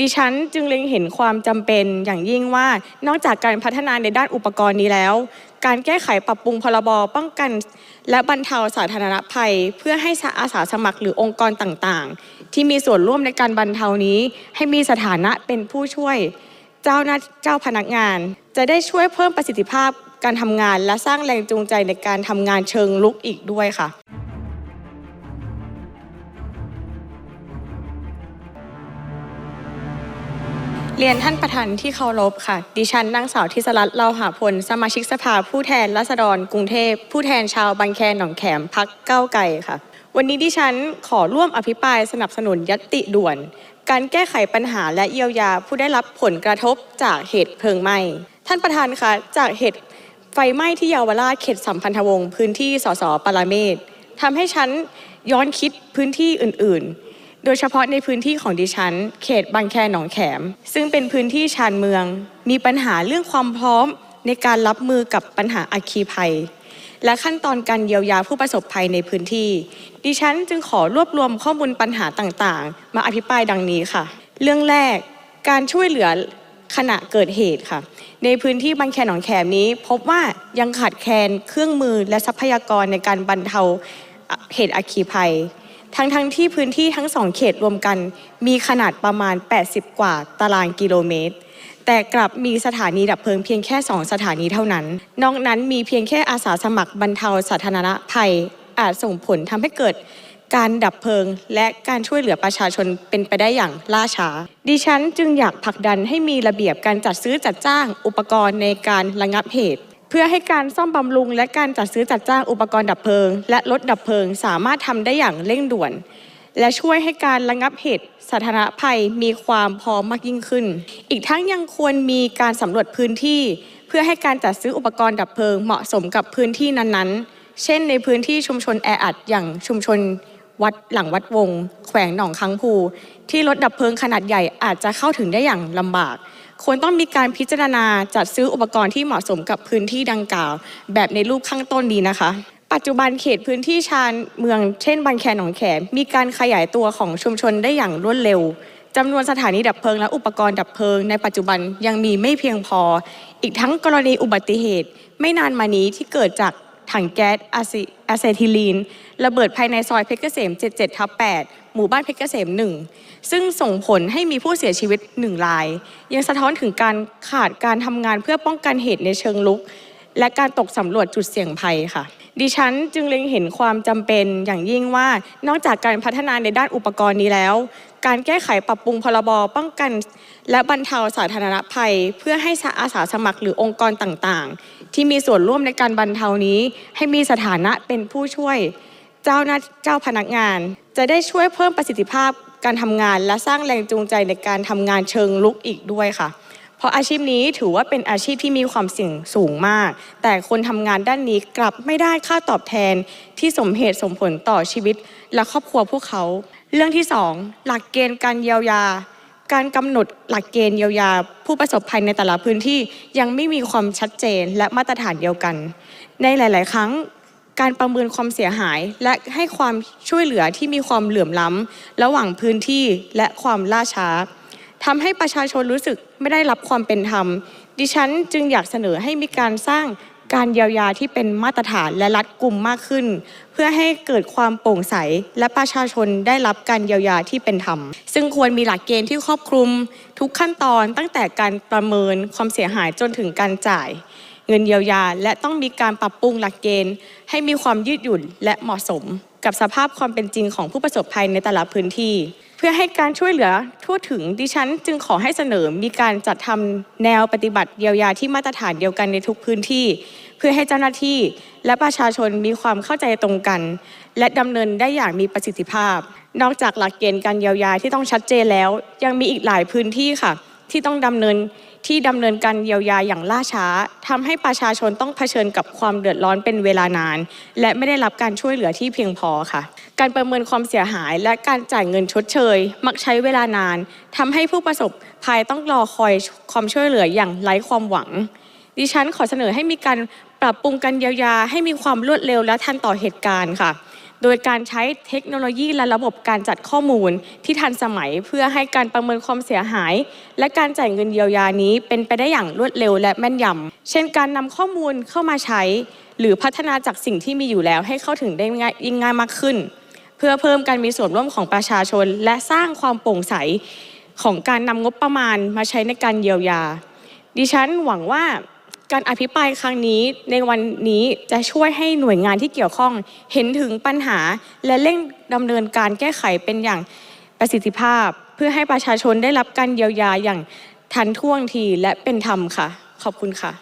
ดิฉันจึงเล็งเห็นความจำเป็นอย่างยิ่งว่านอกจากการพัฒนาในด้านอุปกรณ์นี้แล้ว การแก้ไขปรับปรุงพรบป้องกัน และบรรเทาสาธารณภัย เพื่อให้อาสาสมัครหรือองค์กรต่างๆ ที่มีส่วนร่วมในการบรรเทานี้ ให้มีสถานะเป็นผู้ช่วยเจ้าหน้าเจ้าพนักงาน จะได้ช่วยเพิ่มประสิทธิภาพการทำงานและสร้างแรงจูงใจในการทำงานเชิงลุกอีกด้วยค่ะ เรียนท่านประธานที่เคารพค่ะ ดิฉันนางสาวทิศรัตน์เลาหาพล สมาชิกสภาผู้แทนราษฎรกรุงเทพ ผู้แทนชาวบางแคหนองแขมพักเก้าวไกลค่ะ วันนี้ดิฉันขอร่วมอภิปรายสนับสนุนยตติด่วน การแก้ไขปัญหาและเยียวยาผู้ได้รับผลกระทบจากเหตุเพลิงไหม้ ท่านประธานคะจากเหตุไฟไหม้ที่เยาวราชเขตสัมพันธวงศ์พื้นที่สสปราเมศทำให้ฉันย้อนคิดพื้นที่อื่น ๆ โดยเฉพาะในพื้นที่ของดิฉัน เขตบางแคหนองแขม ซึ่งเป็นพื้นที่ชานเมือง มีปัญหาเรื่องความพร้อมในการรับมือกับปัญหาอัคคีภัย และขั้นตอนการเยียวยาผู้ประสบภัยในพื้นที่ ดิฉันจึงขอรวบรวมข้อมูลปัญหาต่างๆ มาอภิปรายดังนี้ค่ะ เรื่องแรกการช่วยเหลือขณะเกิดเหตุค่ะ ในพื้นที่บางแคหนองแขมนี้ พบว่ายังขาดแคลนเครื่องมือและทรัพยากรในการบรรเทาเหตุอัคคีภัย ทั้งทั้งที่พื้นที่ทั้งสองเขตรวมกัน มีขนาดประมาณ 80 กว่าตารางกิโลเมตร แต่กลับมีสถานีดับเพลิงเพียงแค่ 2 สถานีเท่านั้น นอกนั้นมีเพียงแค่อาสาสมัครบรรเทาสาธารณภัย อาจส่งผลทำให้เกิดการดับเพลิงและการช่วยเหลือประชาชนเป็นไปได้อย่างล่าช้า ดิฉันจึงอยากผลักดันให้มีระเบียบการจัดซื้อจัดจ้างอุปกรณ์ในการระงับเหตุ เพื่อให้การซ่อมบำรุง และการจัดซื้อจัดจ้างอุปกรณ์ดับเพลิง และรถดับเพลิงสามารถทำได้อย่างเร่งด่วน และช่วยให้การระงับเหตุสาธารณภัยมีความพร้อมมากยิ่งขึ้น อีกทั้งยังควรมีการสำรวจพื้นที่ เพื่อให้การจัดซื้ออุปกรณ์ดับเพลิงเหมาะสมกับพื้นที่นั้นๆ เช่น ในพื้นที่ชุมชนแออัดอย่างชุมชนวัดหลังวัดวง แขวงหนองคังพูที่รถดับเพลิงขนาดใหญ่อาจจะเข้าถึงได้อย่างลำบาก ควรต้องมีการพิจารณาจัดซื้ออุปกรณ์ที่เหมาะสมกับพื้นที่ดังกล่าว แบบในรูปข้างต้นดีนะคะ ปัจจุบันเขตพื้นที่ชานเมืองเช่นบางแคหนองแขมมีการขยายตัวของชุมชนได้อย่างรวดเร็วจำนวนสถานีดับเพลิงและอุปกรณ์ดับเพลิง ในปัจจุบันยังมีไม่เพียงพอ อีกทั้งกรณีอุบัติเหตุ ไม่นานมานี้ที่เกิดจากถังแก๊สอะซิอะเซทิลีน ระเบิดภายในซอยเพชรเกษม 77ทับ8 หมู่บ้านเพชรเกษม1ซึ่งส่งผลให้มีผู้เสียชีวิต1ราย ยังสะท้อนถึงการขาดการทำงานเพื่อป้องกันเหตุในเชิงลุก และการตกสำรวจจุดเสี่ยงภัยค่ะ ดิฉันจึงเล็งเห็นความจำเป็นอย่างยิ่งว่านอกจากการพัฒนาในด้านอุปกรณ์นี้แล้ว การแก้ไขปรับปรุงพรบป้องกัน และบรรเทาสาธารณภัย เพื่อให้อาสาสมัครหรือองค์กรต่างๆ ที่มีส่วนร่วมในการบรรเทานี้ ให้มีสถานะเป็นผู้ช่วยเจ้าหน้าเจ้าพนักงาน จะได้ช่วยเพิ่มประสิทธิภาพการทำงาน และสร้างแรงจูงใจในการทำงานเชิงลุกอีกด้วยค่ะ เพราะอาชีพนี้ถือว่าเป็นอาชีพที่มีความเสี่ยงสูงมาก แต่คนทำงานด้านนี้กลับไม่ได้ค่าตอบแทนที่สมเหตุสมผลต่อชีวิต และครอบครัวพวกเขา เรื่องที่ 2 หลักเกณฑ์การเยียวยาการกำหนดหลักเกณฑ์เยียวยา ผู้ประสบภัยในแต่ละพื้นที่ยังไม่มีความชัดเจนและมาตรฐานเดียวกัน ในหลาย ๆ ครั้ง การประเมินความเสียหาย และให้ความช่วยเหลือที่มีความเหลื่อมล้ำระหว่างพื้นที่และความล่าช้าทำให้ประชาชนรู้สึกไม่ได้รับความเป็นธรรม ดิฉันจึงอยากเสนอให้มีการสร้างการเยียวยาที่เป็นมาตรฐานและรัดกุมมากขึ้น เพื่อให้เกิดความโปร่งใส และประชาชนได้รับการเยียวยาที่เป็นธรรม ซึ่งควรมีหลักเกณฑ์ที่ครอบคลุม ทุกขั้นตอนตั้งแต่การประเมินความเสียหายจนถึงการจ่าย เงินเยียวยา และต้องมีการปรับปรุงหลักเกณฑ์ ให้มีความยืดหยุ่นและเหมาะสม กับสภาพความเป็นจริงของผู้ประสบภัยในแต่ละพื้นที่ เพื่อให้การช่วยเหลือทั่วถึงดิฉัน จึงขอให้เสนอมีการจัดทำแนวปฏิบัติเยียวยาที่มาตรฐานเดียวกันในทุกพื้นที่ เพื่อให้เจ้าหน้าที่ และประชาชนมีความเข้าใจตรงกัน และดำเนินได้อย่างมีประสิทธิภาพ นอกจากหลักเกณฑ์การเยียวยาที่ต้องชัดเจนแล้ว ยังมีอีกหลายพื้นที่ค่ะ ที่ต้องดำเนินที่ดำเนินการเยียวยาอย่างล่าช้าทำให้ประชาชนต้องเผชิญกับความเดือดร้อนเป็นเวลานาน และไม่ได้รับการช่วยเหลือที่เพียงพอค่ะ การประเมินความเสียหายและการจ่ายเงินชดเชย มักใช้เวลานานทำให้ผู้ประสบภัยต้องรอคอยความช่วยเหลืออย่างไร้ความหวัง ดิฉันขอเสนอให้มีการปรับปรุงการเยียวยาให้มีความรวดเร็วและทันต่อเหตุการณ์ค่ะ โดยการใช้เทคโนโลยีและระบบการจัดข้อมูลที่ทันสมัยเพื่อให้การประเมินความเสียหาย และการจ่ายเงินเยียวยานี้เป็นไปได้อย่างรวดเร็วและแม่นยำ เช่นการนำข้อมูลเข้ามาใช้ หรือพัฒนาจากสิ่งที่มีอยู่แล้วให้เข้าถึงได้ง่ายยิ่งง่ายมากขึ้น เพื่อเพิ่มการมีส่วนร่วมของประชาชน และสร้างความโปร่งใสของการนำงบประมาณมาใช้ในการเยียวยา ดิฉันหวังว่า การอภิปรายครั้งนี้ในวันนี้จะช่วยให้หน่วยงานที่เกี่ยวข้อง เห็นถึงปัญหา และเร่งดำเนินการแก้ไขเป็นอย่างประสิทธิภาพ เพื่อให้ประชาชนได้รับการเยียวยาอย่างทันท่วงทีและเป็นธรรมค่ะ ขอบคุณค่ะ